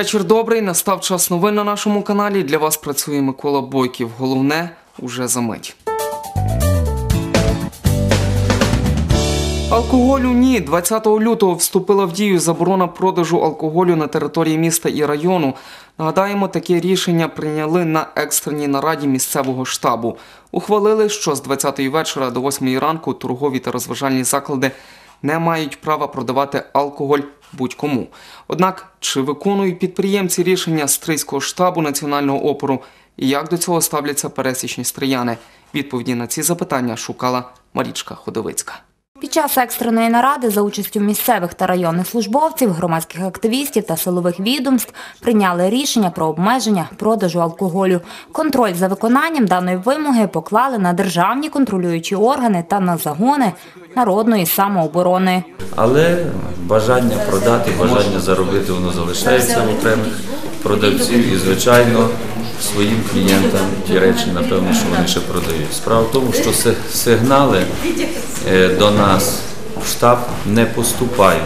Вечір добрий, настав час новин на нашому каналі. Для вас працює Микола Бойків. Головне уже за мить. Алкоголю ні. 20 лютого вступила в дію заборона продажу алкоголю на території міста і району. Нагадаємо, таке рішення прийняли на екстреній нараді місцевого штабу. Ухвалили, що з 20-ї вечора до 8-ї ранку торгові та розважальні заклади не мають права продавати алкоголь будь-кому. Однак, чи виконують підприємці рішення стрийського штабу національного опору і як до цього ставляться пересічні стрияни? Відповіді на ці запитання шукала Марічка Ходовицька. Під час екстреної наради за участю місцевих та районних службовців, громадських активістів та силових відомств прийняли рішення про обмеження продажу алкоголю. Контроль за виконанням даної вимоги поклали на державні контролюючі органи та на загони народної самооборони. Але бажання продати, бажання заробити, воно залишається в окремих продавців і, звичайно, своїм клієнтам ті речі, напевно, що вони ще продають. Справа в тому, що сигнали е, до нас в штаб не поступають.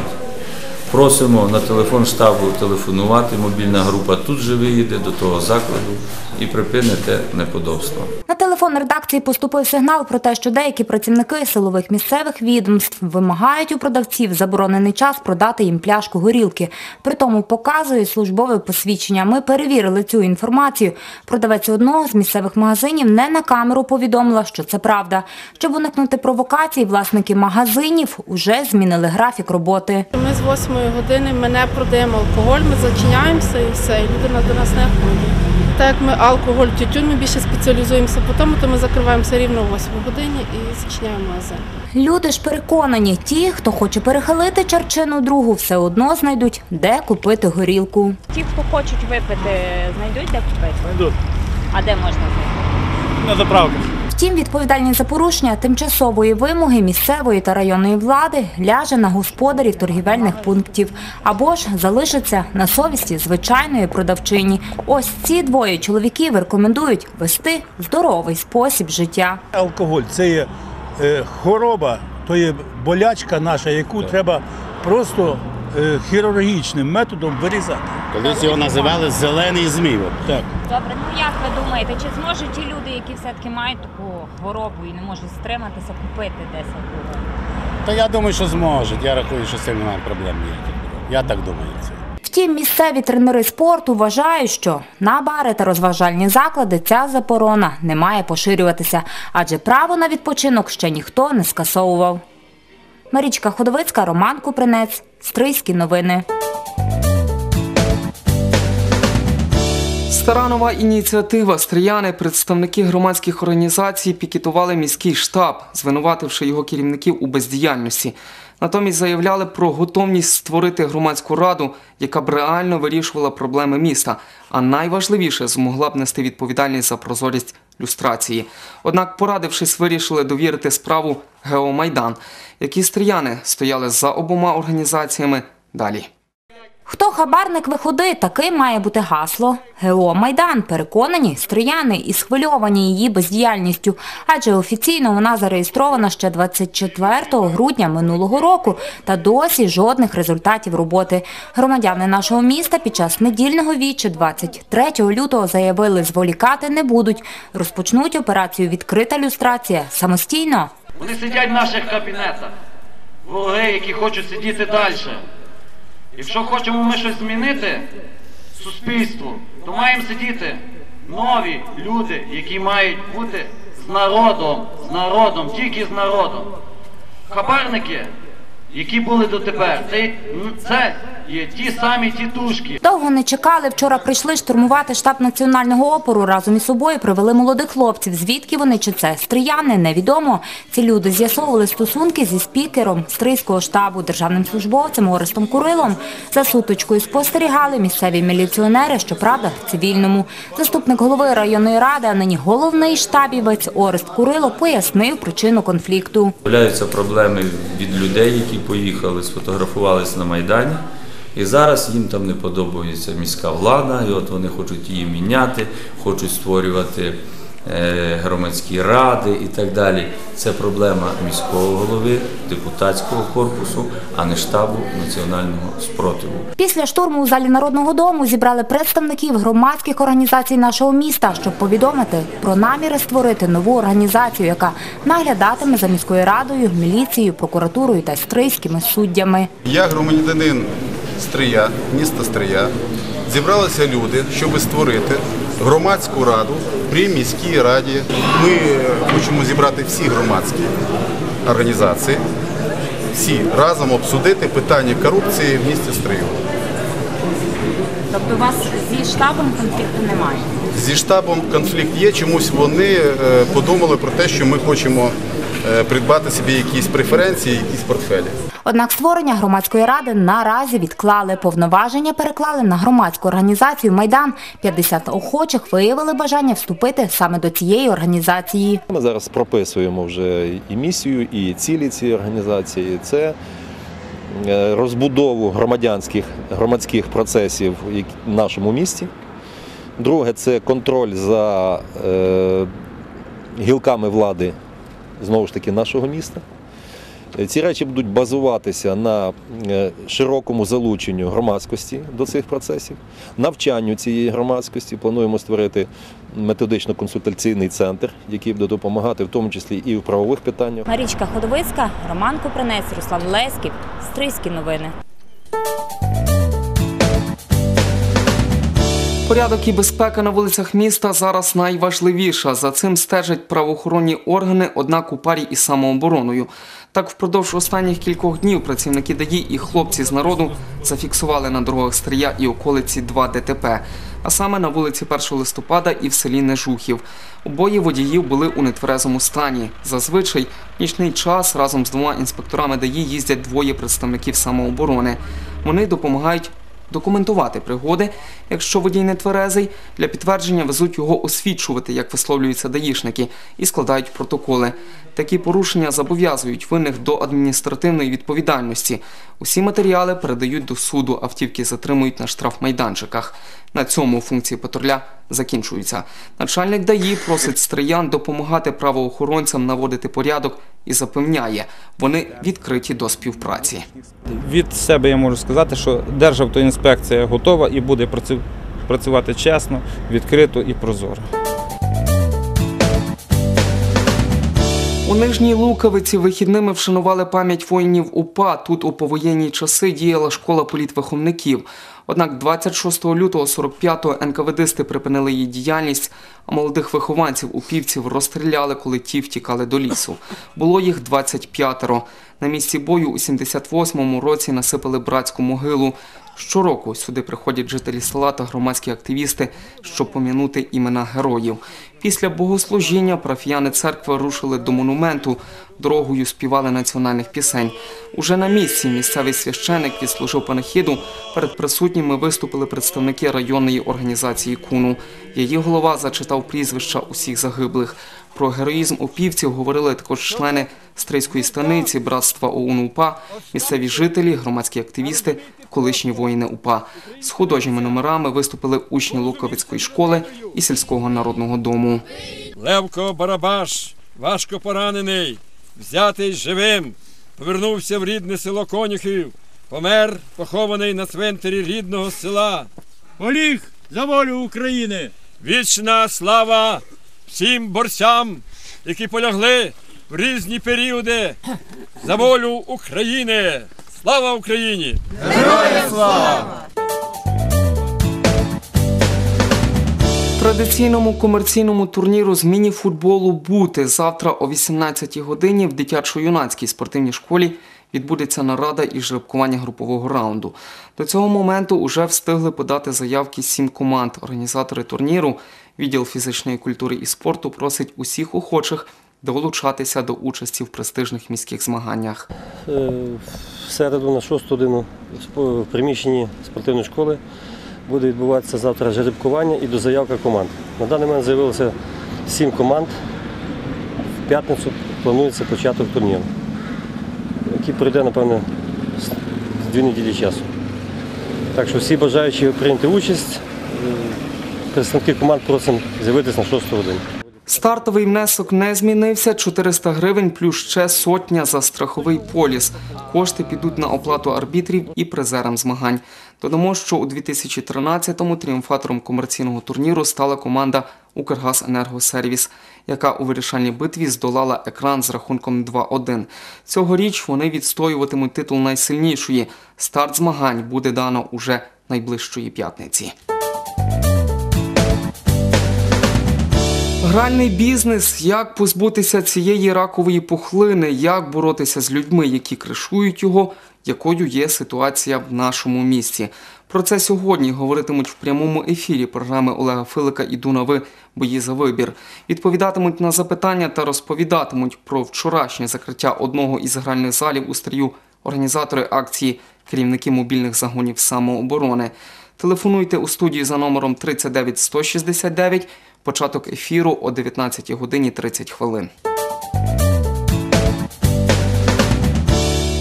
Просимо на телефон штабу телефонувати, мобільна група тут же виїде до того закладу і припините неподобство. На телефон редакції поступив сигнал про те, що деякі працівники силових місцевих відомств вимагають у продавців заборонений час продати їм пляшку горілки. Притому показують службове посвідчення. Ми перевірили цю інформацію. Продавець одного з місцевих магазинів не на камеру повідомила, що це правда. Щоб уникнути провокацій, власники магазинів уже змінили графік роботи. Ми з 8 години ми не продаємо алкоголь, ми зачиняємося і все, і люди до нас не ходять. Так як ми алкоголь, тютюн, ми більше спеціалізуємося по тому, то ми закриваємося рівно о 8 годині і зачиняємо магазин. Люди ж переконані, ті, хто хоче перехилити чарчину другу, все одно знайдуть, де купити горілку. Ті, хто хочуть випити, знайдуть де купити? Знайдуть А де можна знайти? на заправках. Втім, відповідальність за порушення тимчасової вимоги місцевої та районної влади ляже на господарів торгівельних пунктів або ж залишиться на совісті звичайної продавчині. Ось ці двоє чоловіків рекомендують вести здоровий спосіб життя. Алкоголь це є е, хвороба, то є болячка наша, яку треба просто е, хірургічним методом вирізати. Колись його називали зелений змій. от. Так. Добре, ну як ви думаєте, чи зможуть ті люди, які все-таки мають таку хворобу і не можуть стриматися, купити десь алкоголь? Та я думаю, що зможуть. Я рахую, що з цим немає проблем ніяких. Я так думаю. Це. Втім, місцеві тренери спорту вважають, що на бари та розважальні заклади ця заборона не має поширюватися, адже право на відпочинок ще ніхто не скасовував. Марічка Ходовицька, Роман Купринець, Стрийські новини. Стара нова ініціатива Стрияни, представники громадських організацій пікетували міський штаб, звинувативши його керівників у бездіяльності. Натомість заявляли про готовність створити громадську раду, яка б реально вирішувала проблеми міста, а найважливіше змогла б нести відповідальність за прозорість люстрації. Однак, порадившись, вирішили довірити справу Геомайдан, які стріяни стояли за обома організаціями далі. Хто хабарник виходи, таким має бути гасло. ГО Майдан переконані стрияни і схвильовані її бездіяльністю, адже офіційно вона зареєстрована ще 24 грудня минулого року та досі жодних результатів роботи. Громадяни нашого міста під час недільного вічі 23 лютого заявили, зволікати не будуть. Розпочнуть операцію відкрита люстрація самостійно. Вони сидять в наших кабінетах. Вороги, які хочуть сидіти далі. Якщо хочемо ми щось змінити суспільству, то маємо сидіти нові люди, які мають бути з народом, з народом, тільки з народом. Хабарники, які були дотепер, це, це є ті самі тітушки. Довго не чекали. Вчора прийшли штурмувати штаб національного опору. Разом із собою привели молодих хлопців. Звідки вони чи це стрияни, невідомо. Ці люди з'ясовували стосунки зі спікером стрийського штабу, державним службовцем Орестом Курилом. За суточкою спостерігали місцеві міліціонери, щоправда, в цивільному. Заступник голови районної ради, а нині головний штабівець Орест Курило пояснив причину конфлікту. Проблеми від людей, які поїхали, сфотографувалися на Майдані. І зараз їм там не подобається міська влада, і от вони хочуть її міняти, хочуть створювати е, громадські ради і так далі. Це проблема міського голови, депутатського корпусу, а не штабу національного спротиву. Після штурму у залі Народного дому зібрали представників громадських організацій нашого міста, щоб повідомити про наміри створити нову організацію, яка наглядатиме за міською радою, міліцією, прокуратурою та стрийськими суддями. Я громадянин Стрия, міста Стрия. Зібралися люди, щоб створити громадську раду при міській раді. Ми хочемо зібрати всі громадські організації, всі разом обсудити питання корупції в місті Стрию. Тобто у вас зі штабом конфлікту немає? Зі штабом конфлікт є. Чомусь вони е, подумали про те, що ми хочемо е, придбати собі якісь преференції, якісь портфелі. Однак створення громадської ради наразі відклали. Повноваження переклали на громадську організацію Майдан. 50 охочих виявили бажання вступити саме до цієї організації. Ми зараз прописуємо вже і місію, і цілі цієї організації. Це е, розбудову громадянських громадських процесів в нашому місті. Друге це контроль за е, гілками влади знову ж таки нашого міста. Ці речі будуть базуватися на е, широкому залученню громадськості до цих процесів, навчанню цієї громадськості. Плануємо створити методично-консультаційний центр, який буде допомагати в тому числі і в правових питаннях. Марічка Ходовицька, Роман Купринець, Руслан Леськів. Стрийські новини. Порядок і безпека на вулицях міста зараз найважливіша. За цим стежать правоохоронні органи, однак у парі із самообороною. Так, впродовж останніх кількох днів працівники ДАІ і хлопці з народу зафіксували на дорогах Стрия і околиці два ДТП, а саме на вулиці 1 листопада і в селі Нежухів. Обоє водіїв були у нетверезому стані. Зазвичай в нічний час разом з двома інспекторами ДАІ їздять двоє представників самооборони. Вони допомагають документувати пригоди, якщо водій не тверезий, для підтвердження везуть його освідчувати, як висловлюються даїшники, і складають протоколи. Такі порушення зобов'язують винних до адміністративної відповідальності. Усі матеріали передають до суду, автівки затримують на штрафмайданчиках. На цьому функції патруля закінчуються. Начальник ДАІ просить стриян допомагати правоохоронцям наводити порядок і запевняє, вони відкриті до співпраці. Від себе я можу сказати, що Державтоінспекція готова і буде працювати чесно, відкрито і прозоро. У Нижній Луковиці вихідними вшанували пам'ять воїнів УПА. Тут у повоєнні часи діяла школа політвиховників. Однак 26 лютого 45-го НКВДисти припинили її діяльність, а молодих вихованців упівців розстріляли, коли ті втікали до лісу. Було їх 25-ро. На місці бою у 78-му році насипали братську могилу. Щороку сюди приходять жителі села та громадські активісти, щоб пом'янути імена героїв. Після богослужіння парафіяни церкви рушили до монументу, дорогою співали національних пісень. Уже на місці місцевий священик відслужив панахіду. Перед присутніми виступили представники районної організації Куну. Її голова зачитав прізвища усіх загиблих. Про героїзм опівців говорили також члени Стрийської станиці, братства ОУН УПА, місцеві жителі, громадські активісти, колишні воїни УПА. З художніми номерами виступили учні Луковицької школи і сільського народного дому. Левко Барабаш, важко поранений, взятий живим, повернувся в рідне село Конюхів, помер, похований на цвинтарі рідного села. Поліг за волю України! Вічна слава всім борцям, які полягли в різні періоди за волю України. Слава Україні! Героям слава! Традиційному комерційному турніру з міні-футболу бути завтра о 18-й годині в дитячо-юнацькій спортивній школі відбудеться нарада із жеребкування групового раунду. До цього моменту уже встигли подати заявки сім команд. Організатори турніру, відділ фізичної культури і спорту просить усіх охочих долучатися до участі в престижних міських змаганнях. Е, В середу на 6 годину в приміщенні спортивної школи буде відбуватися завтра жеребкування і дозаявка команд. На даний момент з'явилося 7 команд. В п'ятницю планується початок турніру, який пройде, напевно, з дві неділі часу. Так що всі бажаючі прийняти участь, представники команд просимо з'явитися на 6 годину. Стартовий внесок не змінився 400 гривень плюс ще сотня за страховий поліс. Кошти підуть на оплату арбітрів і призерам змагань. Додамо, що у 2013-му тріумфатором комерційного турніру стала команда Укргазенергосервіс, яка у вирішальній битві здолала екран з рахунком 2-1. Цьогоріч вони відстоюватимуть титул найсильнішої. Старт змагань буде дано уже найближчої п'ятниці. Гральний бізнес, як позбутися цієї ракової пухлини, як боротися з людьми, які кришують його, якою є ситуація в нашому місті. Про це сьогодні говоритимуть в прямому ефірі програми Олега Филика «Іду на ви. Бої за вибір. Відповідатимуть на запитання та розповідатимуть про вчорашнє закриття одного із гральних залів у стрію організатори акції, керівники мобільних загонів самооборони. Телефонуйте у студію за номером 39 169, початок ефіру о 19 годині 30 хвилин.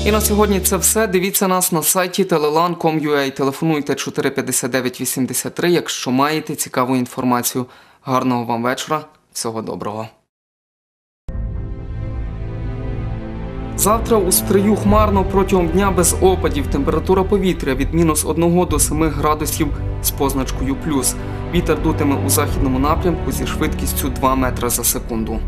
І на сьогодні це все. Дивіться нас на сайті telelan.com.ua. Телефонуйте 459 83, якщо маєте цікаву інформацію. Гарного вам вечора. Всього доброго. Завтра у стрию хмарно протягом дня без опадів. Температура повітря від мінус 1 до 7 градусів з позначкою плюс. Вітер дутиме у західному напрямку зі швидкістю 2 метри за секунду.